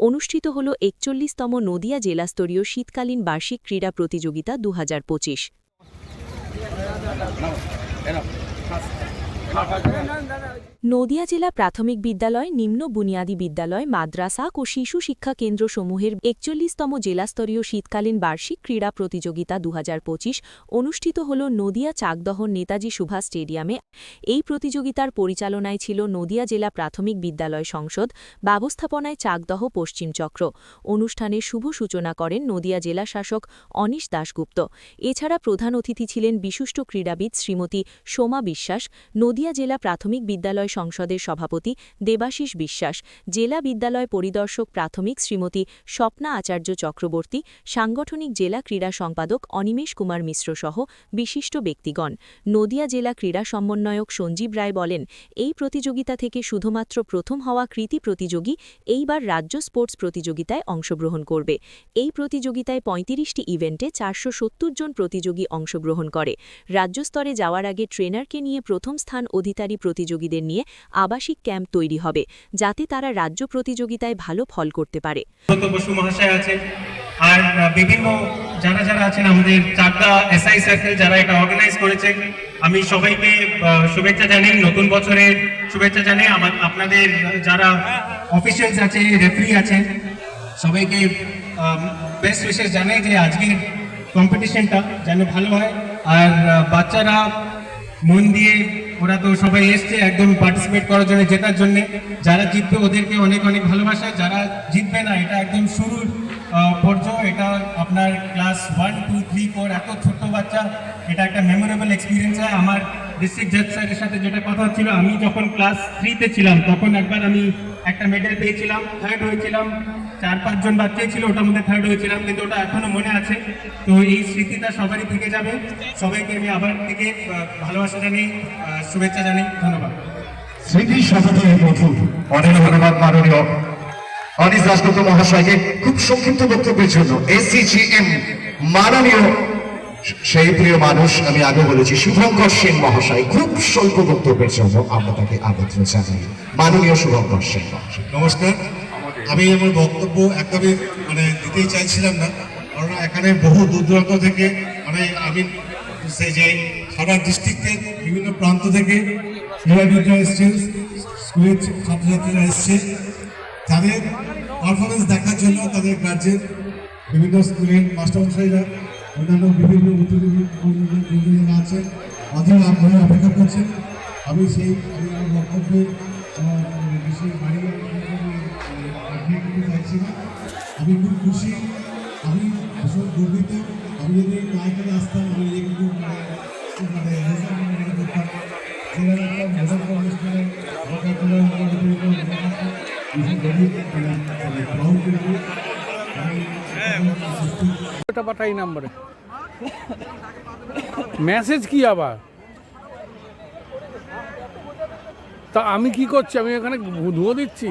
অনুষ্ঠিত হল একচল্লিশতম নদিয়া জেলাস্তরীয় শীতকালীন বার্ষিক ক্রীড়া প্রতিযোগিতা দু হাজার পঁচিশ নদিয়া জেলা প্রাথমিক বিদ্যালয়, নিম্ন বুনিয়াদী বিদ্যালয়, মাদ্রাসা ও শিশু শিক্ষা কেন্দ্রসমূহের একচল্লিশতম জেলাস্তরীয় শীতকালীন বার্ষিক ক্রীড়া প্রতিযোগিতা দু হাজার পঁচিশ অনুষ্ঠিত হল নদিয়া চাকদহ নেতাজি সুভাষ স্টেডিয়ামে। এই প্রতিযোগিতার পরিচালনায় ছিল নদিয়া জেলা প্রাথমিক বিদ্যালয় সংসদ, ব্যবস্থাপনায় চাকদহ পশ্চিম চক্র। অনুষ্ঠানের শুভ সূচনা করেন নদিয়া জেলা শাসক অনিশ দাশগুপ্ত। এছাড়া প্রধান অতিথি ছিলেন বিশিষ্ট ক্রীড়াবিদ শ্রীমতী সোমা বিশ্বাস। নদিয়া জেলা প্রাথমিক বিদ্যালয় সংসদের সভাপতি দেবাশিস বিশ্বাস, জেলা বিদ্যালয় পরিদর্শক প্রাথমিক শ্রীমতী স্বপ্না আচার্য চক্রবর্তী, সাংগঠনিক জেলা ক্রীড়া সম্পাদক অনিমেষ কুমার মিশ্র সহ বিশিষ্ট ব্যক্তিগণ। নদিয়া জেলা ক্রীড়া সমন্বয়ক সঞ্জীব রায় বলেন, এই প্রতিযোগিতা থেকে শুধুমাত্র প্রথম হওয়া কৃতি প্রতিযোগী এইবার রাজ্য স্পোর্টস প্রতিযোগিতায় অংশগ্রহণ করবে। এই প্রতিযোগিতায় পঁয়ত্রিশটি ইভেন্টে চারশো সত্তর জন প্রতিযোগী অংশগ্রহণ করে। রাজ্য স্তরে যাওয়ার আগে ট্রেনারকে নিয়ে প্রথম স্থান অধিকারী প্রতিযোগীদের নিয়ে আবাসিক ক্যাম্প তৈরি হবে, যাতে তারা রাজ্য প্রতিযোগিতায় ভালো ফল করতে পারে। আর বিভিন্ন যারা যারা আছেন, আমাদের চাকদা এসআই সার্কেল যারা এটা অর্গানাইজ করেছে আমি সবাইকে শুভেচ্ছা জানাই, নতুন বছরের শুভেচ্ছা জানাই। আমার, আপনাদের যারা অফিসিয়ালস আছে রেফারি আছে সবাইকে বেস্ট উইশেস জানাই যে আজকের কম্পিটিশনটা যেন ভালো হয়। আর বাচ্চারা মন দিয়ে ওরা তো সবাই এসছে একদম পার্টিসিপেট করার জন্য, জেতার জন্য। যারা জিতবে ওদেরকে অনেক অনেক ভালোবাসা। যারা জিতবে না, এটা একদম শুরুর পর্যায়ে। এটা আপনার class one two three four এত ছোট্ট বাচ্চা। এটা একটা মেমোরেবল এক্সপিরিয়েন্স হয়। আমার ডিস্ট্রিক্ট জাজ স্যারের সাথে যেটা কথা হচ্ছিল আমি যখন ক্লাস থ্রিতে ছিলাম, তখন একবার আমি একটা মেডেল পেয়েছিলাম থার্ড হয়েছিলাম। চার পাঁচজন বাচ্চাই ছিল ওটার মধ্যে থার্ড হয়েছিলাম কিন্তু ওটা এখনও মনে আছে। তো এই স্মৃতিটা সবারই থেকে যাবে। সবাইকে আমি আবার থেকে ভালোবাসা জানি শুভেচ্ছা জানি ধন্যবাদ। স্মৃতি সভাপতি মধুর। অনেক ধন্যবাদ মাননীয় অনিস দাসগুপ্ত মহাশয়কে খুব সংক্ষিপ্ত বক্তব্যের জন্য। এসিজিএম মাননীয় সেই প্রিয় মানুষ আমি আগে বলেছি শুভঙ্কর সেন মহাশয় খুব স্বল্প বক্তব্যের জন্য আমরা তাকে আমন্ত্রণ জানাই। মাননীয় শুভঙ্কর সেন মহাশয়। নমস্কার। আমি আমার বক্তব্য একদমই মানে দিতেই চাইছিলাম না। কারণ এখানে বহু দূর দূরান্ত থেকে মানে আমি সেই যে সারা ডিস্ট্রিক্টের বিভিন্ন প্রান্ত থেকে এসছে, স্কুলের ছাত্রছাত্রীরা এসছে। তাদের পারফরমেন্স দেখার জন্য তাদের গার্জেন বিভিন্ন স্কুলের মাস্টারমশাইরা, অন্যান্য বিভিন্ন উত্তরীরা আছেন, অধীর অপেক্ষা করছেন। আমি সেই, আমি আমার বক্তব্যে বিশেষ না আমি খুব খুশি। আমি ভীষণ গর্বিত। আমি যদি না এখানে আসতাম, আমি একটা মানে নাম্বারে। মেসেজ কি আবার? তা আমি কি করছি? আমি এখানে ধুয়ো দিচ্ছি।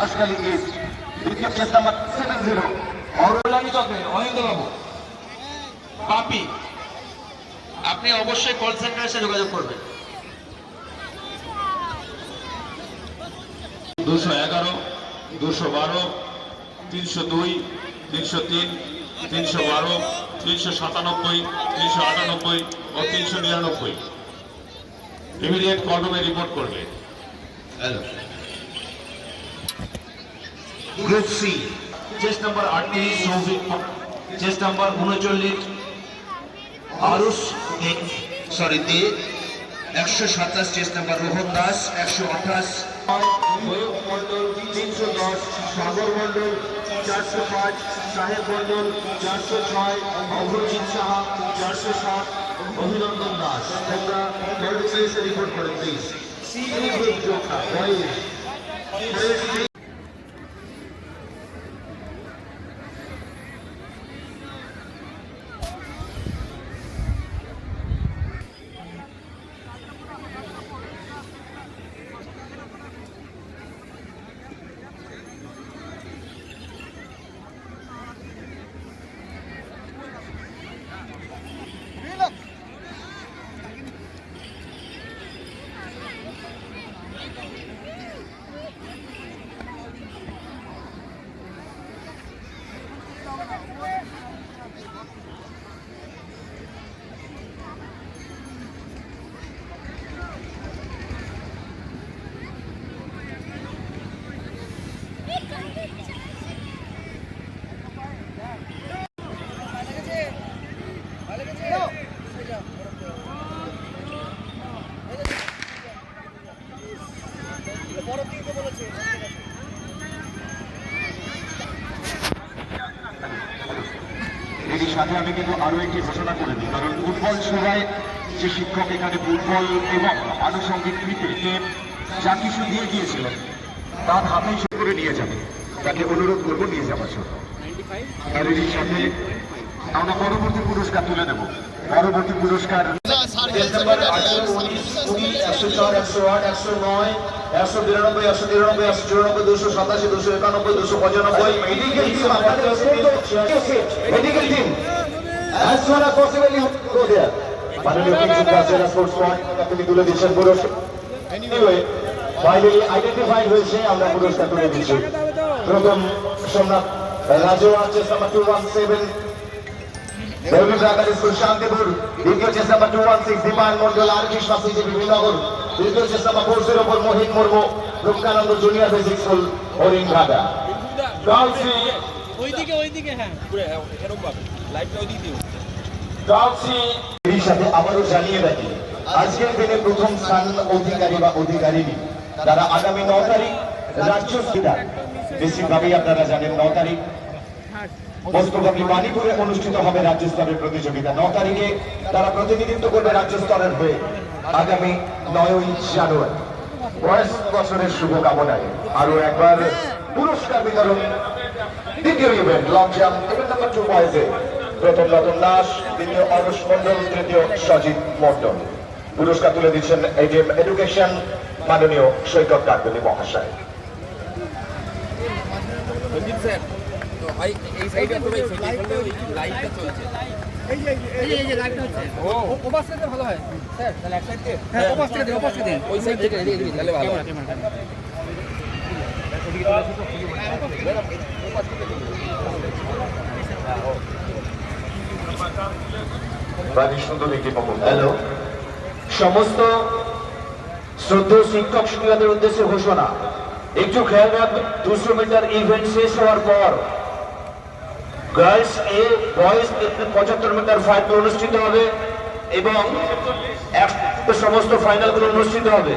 Ashkali East, দ্বিতীয় কেস নাম্বার সেভেন জিরো অনিন্দ্রবাবু পাপি। আপনি অবশ্যই কল সেন্টারের সাথে যোগাযোগ করবেন। দুশো এগারো দুশো বারো তিনশো দুই তিনশো তিন তিনশো বারো তিনশো সাতানব্বই তিনশো আটানব্বই ও তিনশো নিরানব্বই। ইমিডিয়েট কলরুমে রিপোর্ট করবে। Hello group C chest number আটত্রিশ সৌভিক চেস্ট নাম্বার উনচল্লিশ। আরুষ সরি দে। একশো সাতাশ চেস্ট নাম্বার রোহন দাস। একশো আঠাশ। তিনশো দশ। সাগর মণ্ডল চারশো পাঁচ সাহেব মণ্ডল চারশো ছয় অভরজিৎ সাহা চারশো সাত অভিনন্দন দাস। তোমরা থার্ড প্লেসে রিপোর্ট করে প্লিজ সাথে আমি কিন্তু আরও একটি ঘোষণা করে দিই। কারণ ফুটবল সভায় যে শিক্ষক এখানে ফুটবল এবং আনুষঙ্গিক ক্রিকেটকে যা কিছু দিয়ে গিয়েছিলেন, তার হাতেই সে করে নিয়ে যাবে। তাকে অনুরোধ করব নিয়ে যাওয়ার জন্য। সাথে আমরা পরবর্তী পুরস্কার তুলে দেব। পরবর্তী পুরস্কার আপনি তুলে দিচ্ছেন পুরস্কার। হয়েছে, আমরা পুরস্কার তুলে দিচ্ছি। প্রথম Somnath Raju chest number two one seven Devi school Shantipur দ্বিতীয় number two one six Dipayan Mondal আর বিনগর তৃতীয় number four zero Mohit Murmu Rupakananda junior basic school Haringhata trophy ওইদিকে ওইদিকে হ্যাঁ। ট্রফি এর সাথে আবারও জানিয়ে রাখি আজকের দিনে প্রথম স্থান অধিকারী বা অধিকারিণী তারা আগামী ন তারিখ রাজ্য আপনারা জানেন ন তারিখ। বাণীপুরে অনুষ্ঠিত হবে রাজ্য স্তরের প্রতিযোগিতা। ন তারিখে তারা প্রতিনিধিত্ব করবে রাজ্য স্তরের হয়ে। আগামী নয়ই জানুয়ারি। বয়স বছরের শুভকামনায় আরও একবার পুরস্কার বিতরণ। দ্বিতীয় ইভেন্ট লং জাম্প টু প্রথম রতন দাস, দ্বিতীয় মন্ডল তৃতীয় মন্ডল পুরস্কার তুলে দিচ্ছেন এটিএম এডুকেশন মাননীয় সৈকত কাকলি মহাশয়। হ্যালো সমস্ত শ্রদ্ধেয় শিক্ষক শিক্ষিকাদের উদ্দেশ্যে ঘোষণা। একটু খেয়াল রাখবেন দুশো মিটার ইভেন্ট শেষ হওয়ার পর গার্লস এ, বয়েজ পঁচাত্তর মিটার ফাইনাল অনুষ্ঠিত হবে এবং সমস্ত ফাইনালগুলো অনুষ্ঠিত হবে।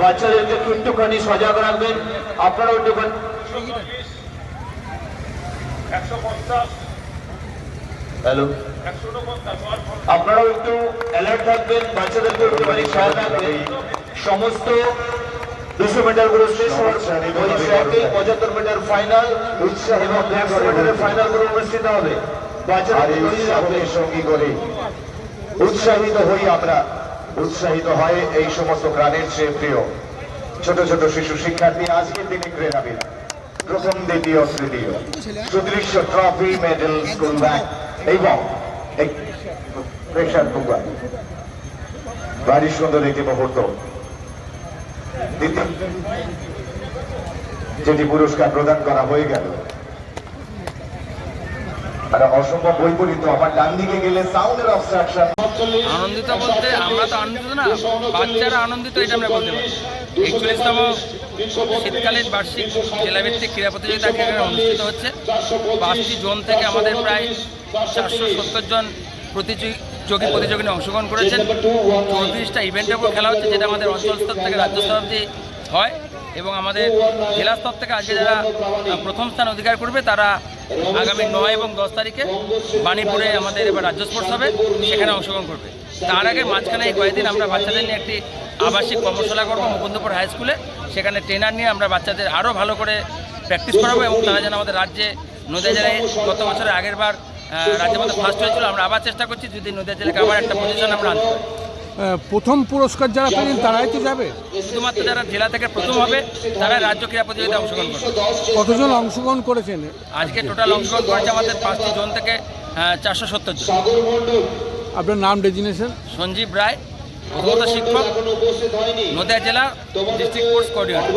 বাচ্চাদেরকে একটুখানি সজাগ রাখবেন। আপনারাও একটুখানি হ্যালো। আপনারাও একটু অ্যালার্ট থাকবেন বাচ্চাদেরকে একটুখানি খেয়াল রাখবেন। সমস্ত দুশো মিটারগুলো শেষ হওয়ার ওই ট্র্যাকে পঁচাত্তর মিটার ফাইনাল এবং একশো মিটারের ফাইনালগুলো অনুষ্ঠিত হবে। সঙ্গী করে। উৎসাহিত হই আমরা। উৎসাহিত হয় এই সমস্ত প্রাণের চেয়ে প্রিয়। ছোট ছোট শিশু শিক্ষার্থী আজকের দিনে ক্রীড়াবিদ প্রথম দ্বিতীয় তৃতীয়। সুদৃশ্য ট্রফি মেডেল স্কুল ব্যাগ এবং প্রেশার কুকার। ভারী সুন্দর একটি মুহূর্ত। যেটি পুরস্কার প্রদান করা হয়ে গেল। অসম্ভব বৈপরীত আমার ডান দিকে গেলে সাউন্ডের অবস্ট্রাকশন আনন্দিত বলতে আমরা তো আনন্দিত না, বাচ্চারা আনন্দিত, এটা আমরা বলতে পারি। একচল্লিশতম শীতকালীন বার্ষিক জেলাভিত্তিক ক্রীড়া প্রতিযোগিতা এখানে অনুষ্ঠিত হচ্ছে। পাঁচটি জোন থেকে আমাদের প্রায় চারশো সত্তর জন প্রতিযোগী প্রতিযোগিনী অংশগ্রহণ করেছেন। চৌত্রিশটা ইভেন্টের উপর খেলা হচ্ছে, যেটা আমাদের অঞ্চল স্তর থেকে রাজ্য স্তর অব্দি হয় এবং আমাদের জেলা স্তর থেকে আজকে যারা প্রথম স্থান অধিকার করবে, তারা আগামী নয় এবং দশ তারিখে বাণীপুরে আমাদের এবার রাজ্য স্পোর্টস হবে, সেখানে অংশগ্রহণ করবে। তার আগে মাঝখানে এই কয়েকদিন আমরা বাচ্চাদের নিয়ে একটি আবাসিক কর্মশালা করব মুকুন্দপুর হাই স্কুলে। সেখানে ট্রেনার নিয়ে আমরা বাচ্চাদের আরও ভালো করে প্র্যাকটিস করাবো এবং তারা যেন আমাদের রাজ্যে নদীয়া জেলায় গত বছরের আগের বার রাজ্যের মধ্যে ফার্স্ট হয়েছিল আমরা আবার চেষ্টা করছি যদি নদীয়া জেলাকে আবার একটা পজিশন আমরা আনতে পারি। প্রথম পুরস্কার যারা পেলেন তারাই তো যাবে? শুধুমাত্র যারা জেলা থেকে প্রথম হবে তারা রাজ্য ক্রীড়া প্রতিযোগিতায় অংশগ্রহণ করবে। কতজন অংশগ্রহণ করেছেন? আজকে টোটাল অংশগ্রহণ করেছে আমাদের পাঁচটি জোন থেকে চারশো সত্তর জন। আপনার নাম ডেজিনেশন? সঞ্জীব রায় প্রথমত শিক্ষক নদিয়া জেলা ডিস্ট্রিক্ট স্পোর্টস কোঅর্ডিনেটর